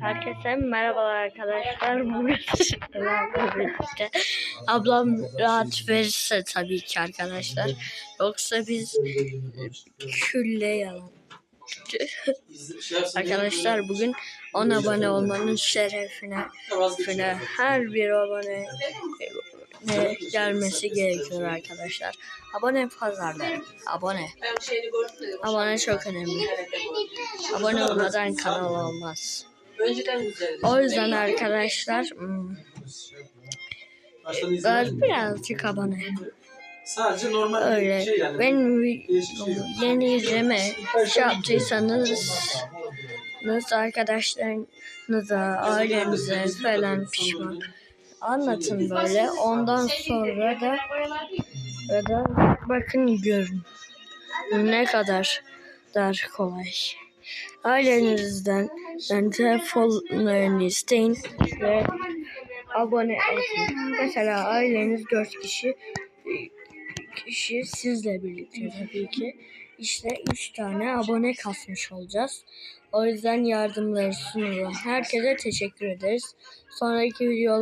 Herkese merhabalar arkadaşlar. Bugün birlikte ablam rahat verirse tabii ki arkadaşlar. Yoksa biz külle yalan. Arkadaşlar bugün 10 abone olmanın şerefine, şerefine her bir abone ne gelmesi gerekiyor arkadaşlar. Abone pazarları. Abone. Abone çok önemli. Abone olmadan kanal olmaz. Önceden güzeldi. O yüzden arkadaşlar hmm, ben birazcık abone. Sadece normal Öyle. bir şey yani. Ben Değişik şey yeni izleme şey yaptıysanız nasıl arkadaşlarınıza, ailenize falan pişman anlatın böyle. Ondan sonra da da bakın görün ne kadar dar kolay. Ailenizden ben telefonlarını isteyin ve abone olun. Mesela aileniz dört kişi kişi sizle birlikte tabii ki. İşte üç tane abone kasmış olacağız. O yüzden yardımları sunulan herkese teşekkür ederiz. Sonraki videolar